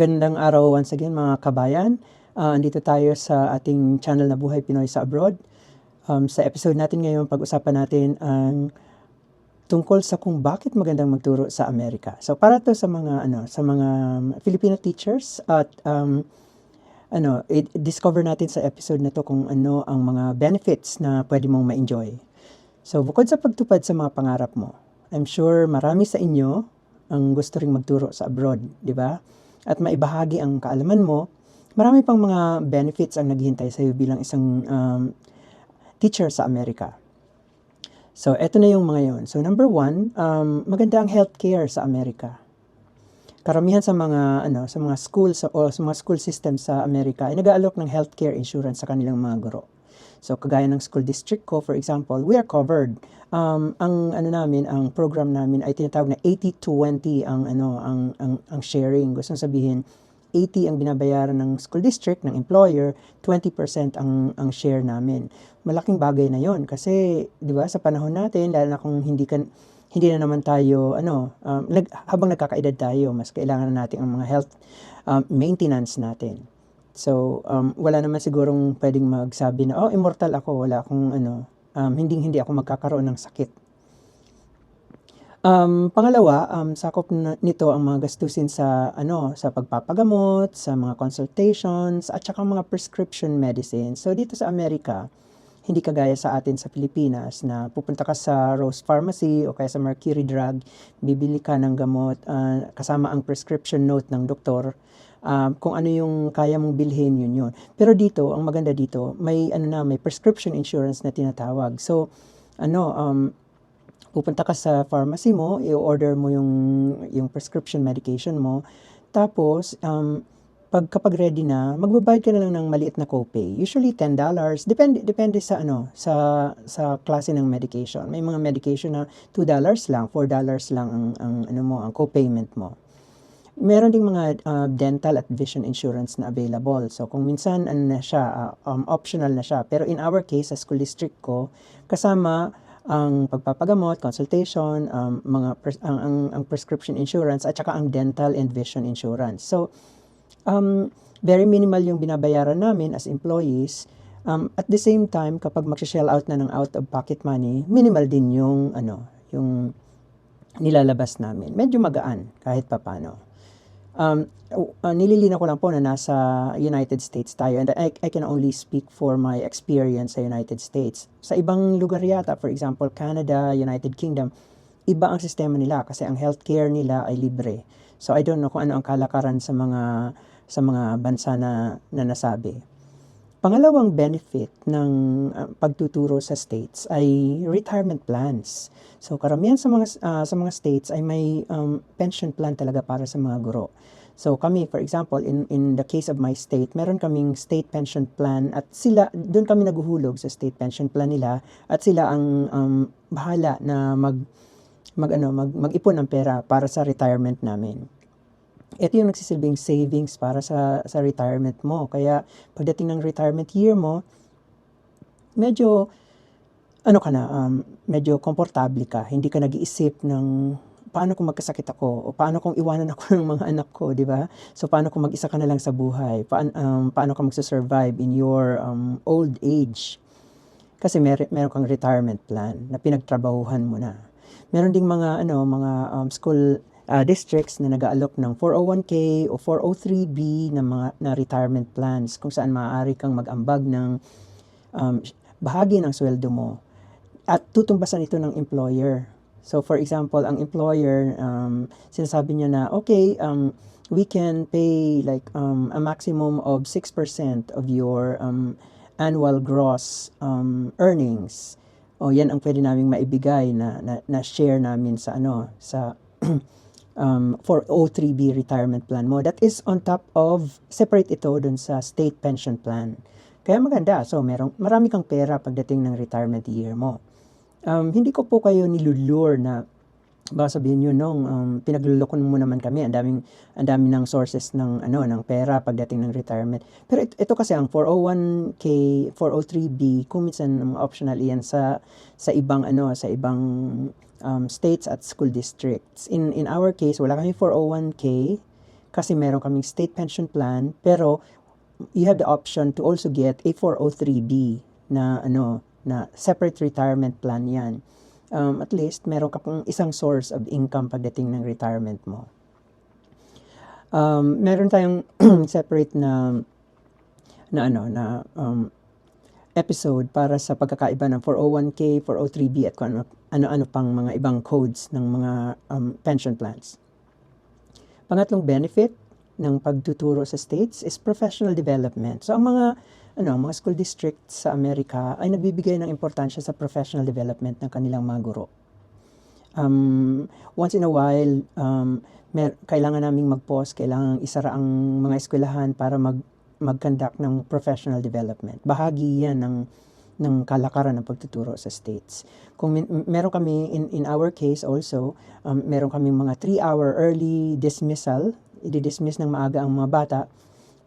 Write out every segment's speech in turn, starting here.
Magandang araw once again mga kabayan. Ah, andito tayo sa ating channel na Buhay Pinoy sa Abroad. Um, sa episode natin ngayon, pag-usapan natin ang tungkol sa kung bakit magandang magturo sa Amerika. So para to sa mga ano, sa mga Filipino teachers at um, ano, i-discover natin sa episode na to kung ano ang mga benefits na pwede mong ma-enjoy. So bukod sa pagtupad sa mga pangarap mo, I'm sure marami sa inyo ang gusto ring magturo sa abroad, di ba? At maibahagi ang kaalaman mo, marami pang mga benefits ang naghihintay sa iyo bilang isang um, teacher sa Amerika. So, eto na yung mga yon. So, number one, um, maganda ang healthcare sa Amerika. Karamihan sa mga ano sa mga schools o sa mga school system sa Amerika ay nag-aalok ng healthcare insurance sa kanilang mga guro. So kagaya ng school district ko for example, we are covered. Um, ang ano namin, ang program namin ay tinatawag na 80-20 ang ano ang, ang ang sharing. Gusto sabihin 80 ang binabayaran ng school district ng employer, 20% ang ang share namin. Malaking bagay na 'yon kasi 'di ba sa panahon natin dahil na kung hindi kan hindi na naman tayo ano um, nag, habang nagkakaedad tayo mas kailangan na natin ang mga health um, maintenance natin. So, um, wala naman sigurong pwedeng magsabi na, oh, immortal ako, wala akong ano, um, hindi hindi ako magkakaroon ng sakit. Um, pangalawa, um, sakop na, nito ang mga gastusin sa ano, sa pagpapagamot, sa mga consultations, at saka mga prescription medicine. So dito sa Amerika, hindi kagaya sa atin sa Pilipinas na pupunta ka sa Rose Pharmacy o kaya sa Mercury Drug, bibili ka ng gamot uh, kasama ang prescription note ng doktor um, kung ano yung kaya mong bilhin, yun yun. Pero dito, ang maganda dito, may ano na, may prescription insurance na tinatawag. So, ano, um, pupunta ka sa pharmacy mo, i-order mo yung, yung prescription medication mo, tapos, um, pag kapag ready na, magbabayad ka na lang ng maliit na copay. Usually $10. Depende depende sa ano, sa sa klase ng medication. May mga medication na $2 lang, $4 lang ang, ang ano mo, ang copayment mo meron ding mga uh, dental at vision insurance na available. So kung minsan ano na siya, uh, um, optional na siya. Pero in our case, sa school district ko, kasama ang pagpapagamot, consultation, um, mga pres- ang, ang, ang prescription insurance at saka ang dental and vision insurance. So um, very minimal yung binabayaran namin as employees. Um, at the same time, kapag mag-shell out na ng out of pocket money, minimal din yung ano, yung nilalabas namin. Medyo magaan kahit papano. Um, uh, nililina ko lang po na nasa United States tayo and I, I can only speak for my experience sa United States. Sa ibang lugar yata, for example, Canada, United Kingdom, iba ang sistema nila kasi ang healthcare nila ay libre. So I don't know kung ano ang kalakaran sa mga sa mga bansa na, na nasabi. Pangalawang benefit ng uh, pagtuturo sa states ay retirement plans. So karamihan sa mga uh, sa mga states ay may um, pension plan talaga para sa mga guro. So kami for example in in the case of my state, meron kaming state pension plan at sila doon kami naguhulog sa state pension plan nila at sila ang um, bahala na mag mag ano mag mag-ipon ng pera para sa retirement namin ito yung nagsisilbing savings para sa, sa retirement mo. Kaya pagdating ng retirement year mo, medyo, ano ka na, um, medyo komportable ka. Hindi ka nag-iisip ng paano kung magkasakit ako o paano kung iwanan ako ng mga anak ko, di ba? So paano kung mag-isa ka na lang sa buhay? Paano, um, paano ka magsa-survive in your um, old age? Kasi mer meron kang retirement plan na pinagtrabahuhan mo na. Meron ding mga ano, mga um, school uh, districts na nag-aalok ng 401k o 403b na mga na retirement plans kung saan maaari kang mag-ambag ng um, bahagi ng sweldo mo at tutumbasan ito ng employer. So for example, ang employer um, sinasabi niya na okay, um, we can pay like um, a maximum of 6% of your um, annual gross um, earnings. O yan ang pwede naming maibigay na, na, na share namin sa ano sa um, for O3B retirement plan mo. That is on top of, separate ito dun sa state pension plan. Kaya maganda. So, merong, marami kang pera pagdating ng retirement year mo. Um, hindi ko po kayo nilulure na baka sabihin niyo nung um, pinaglulokon mo naman kami ang daming ang dami ng sources ng ano ng pera pagdating ng retirement pero ito, ito kasi ang 401k 403b kung minsan optional iyan sa sa ibang ano sa ibang um, states at school districts. In in our case, wala kami 401k kasi meron kaming state pension plan pero you have the option to also get a 403B na ano na separate retirement plan 'yan. Um, at least meron ka pang isang source of income pagdating ng retirement mo. Um, meron tayong separate na na ano na um, episode para sa pagkakaiba ng 401k, 403b at kung ano, ano-ano pang mga ibang codes ng mga um, pension plans. Pangatlong benefit ng pagtuturo sa states is professional development. So ang mga ano, mga school districts sa Amerika ay nagbibigay ng importansya sa professional development ng kanilang mga guro. Um, once in a while, um, mer- kailangan naming mag-pause, kailangan isara ang mga eskwelahan para mag mag-conduct ng professional development. Bahagi yan ng ng kalakaran ng pagtuturo sa states. Kung min- meron kami, in, in our case also, um, meron kami mga 3-hour early dismissal, i-dismiss ng maaga ang mga bata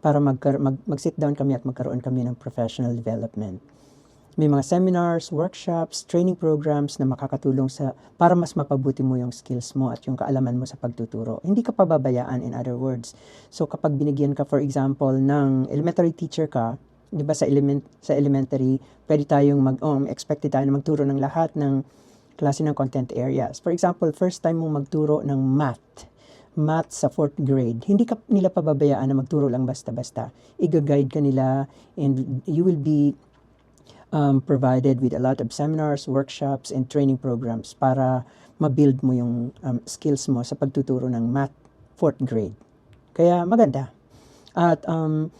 para mag, mag, mag-sit down kami at magkaroon kami ng professional development. May mga seminars, workshops, training programs na makakatulong sa para mas mapabuti mo yung skills mo at yung kaalaman mo sa pagtuturo. Hindi ka pababayaan in other words. So kapag binigyan ka for example ng elementary teacher ka, 'di ba sa element sa elementary, pwede tayong mag um, expected tayo na magturo ng lahat ng klase ng content areas. For example, first time mong magturo ng math math sa fourth grade, hindi ka nila pababayaan na magturo lang basta-basta. Iga-guide ka nila and you will be um, provided with a lot of seminars, workshops, and training programs para ma-build mo yung um, skills mo sa pagtuturo ng math fourth grade. Kaya maganda. At um,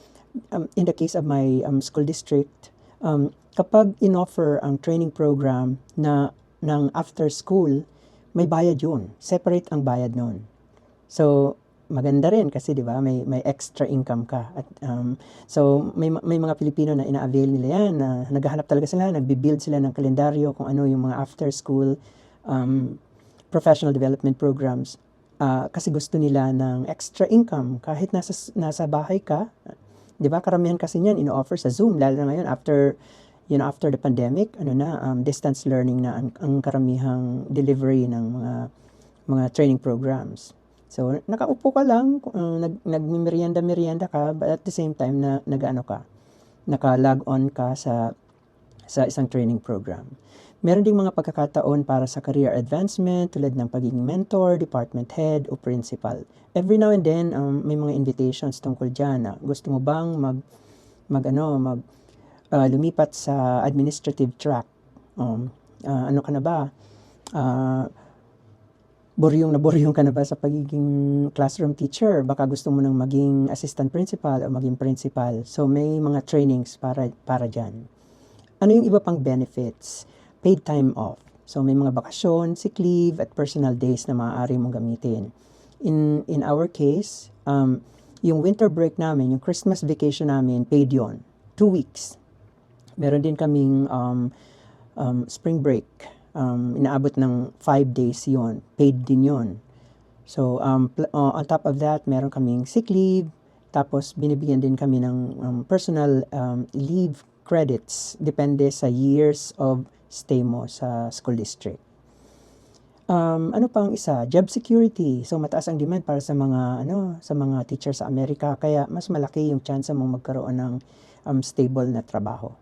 um, in the case of my um, school district, um, kapag in-offer ang training program na ng after school, may bayad yun. Separate ang bayad nun. So, maganda rin kasi 'di ba may may extra income ka. At um, so may may mga Pilipino na ina-avail nila yan na naghahanap talaga sila nagbi-build sila ng kalendaryo kung ano yung mga after school um, professional development programs. Uh, kasi gusto nila ng extra income. Kahit nasa nasa bahay ka 'di ba karamihan kasi niyan ino-offer sa Zoom. Lalo na ngayon after you know after the pandemic ano na um, distance learning na ang, ang karamihang delivery ng mga mga training programs So, nakaupo ka lang, uh, nag, nagmimerienda-merienda ka, but at the same time, na, nag-ano ka, naka-log on ka sa, sa isang training program. Meron ding mga pagkakataon para sa career advancement tulad ng pagiging mentor, department head, o principal. Every now and then, um, may mga invitations tungkol dyan na gusto mo bang mag, mag ano, mag, uh, lumipat sa administrative track? Um, uh, ano ka na ba? Uh, buryong na buryong ka na ba sa pagiging classroom teacher? Baka gusto mo nang maging assistant principal o maging principal. So may mga trainings para para diyan. Ano yung iba pang benefits? Paid time off. So may mga bakasyon, sick leave at personal days na maaari mong gamitin. In in our case, um, yung winter break namin, yung Christmas vacation namin, paid yon. Two weeks. Meron din kaming um, um, spring break um, inaabot ng 5 days yon paid din yon so um, uh, on top of that meron kaming sick leave tapos binibigyan din kami ng um, personal um, leave credits depende sa years of stay mo sa school district Um, ano pang isa? Job security. So mataas ang demand para sa mga ano, sa mga teacher sa Amerika kaya mas malaki yung chance mong magkaroon ng um, stable na trabaho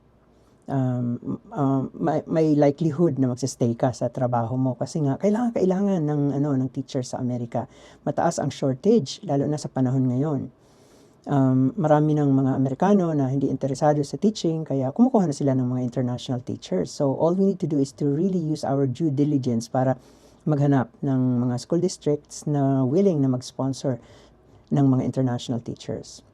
um, um, may, may likelihood na magse-stay ka sa trabaho mo kasi nga kailangan kailangan ng ano ng teacher sa Amerika. Mataas ang shortage lalo na sa panahon ngayon. Um, marami ng mga Amerikano na hindi interesado sa teaching kaya kumukuha na sila ng mga international teachers. So all we need to do is to really use our due diligence para maghanap ng mga school districts na willing na mag-sponsor ng mga international teachers.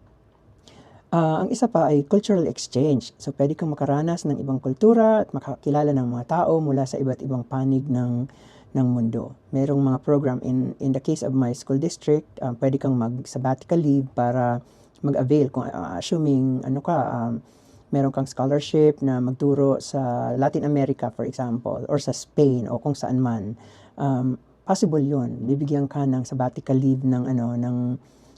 Uh, ang isa pa ay cultural exchange. So, pwede kang makaranas ng ibang kultura at makakilala ng mga tao mula sa iba't ibang panig ng ng mundo. Merong mga program in in the case of my school district, um, pwede kang mag sabbatical leave para mag-avail kung uh, assuming ano ka um, meron kang scholarship na magturo sa Latin America for example or sa Spain o kung saan man. Um, possible 'yun. Bibigyan ka ng sabbatical leave ng ano ng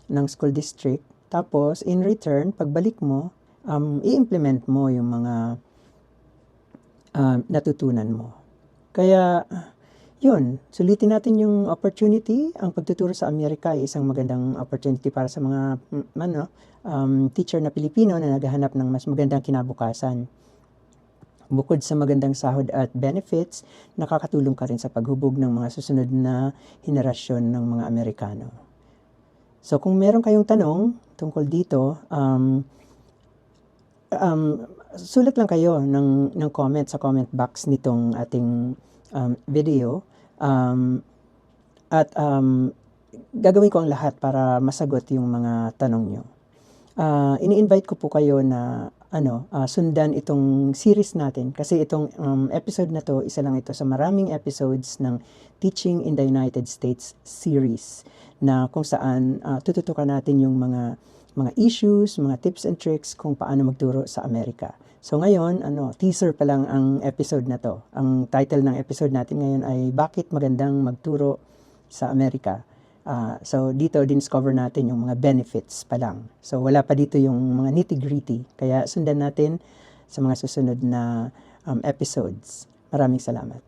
ng school district tapos, in return, pagbalik mo, um, i-implement mo yung mga uh, natutunan mo. Kaya, yun, sulitin natin yung opportunity. Ang pagtuturo sa Amerika ay isang magandang opportunity para sa mga mm, ano, um, teacher na Pilipino na naghahanap ng mas magandang kinabukasan. Bukod sa magandang sahod at benefits, nakakatulong ka rin sa paghubog ng mga susunod na henerasyon ng mga Amerikano. So kung meron kayong tanong tungkol dito, um, um, sulat lang kayo ng, ng comment sa comment box nitong ating um, video. Um, at um, gagawin ko ang lahat para masagot yung mga tanong nyo. Ah, ini-invite ko po kayo na ano, ah, sundan itong series natin kasi itong um, episode na to, isa lang ito sa maraming episodes ng Teaching in the United States series na kung saan ah, tututukan natin yung mga mga issues, mga tips and tricks kung paano magturo sa Amerika. So ngayon, ano, teaser pa lang ang episode na to. Ang title ng episode natin ngayon ay Bakit Magandang Magturo sa Amerika. Ah, so dito discover natin yung mga benefits pa lang. So wala pa dito yung mga nitty-gritty. Kaya sundan natin sa mga susunod na um, episodes. Maraming salamat.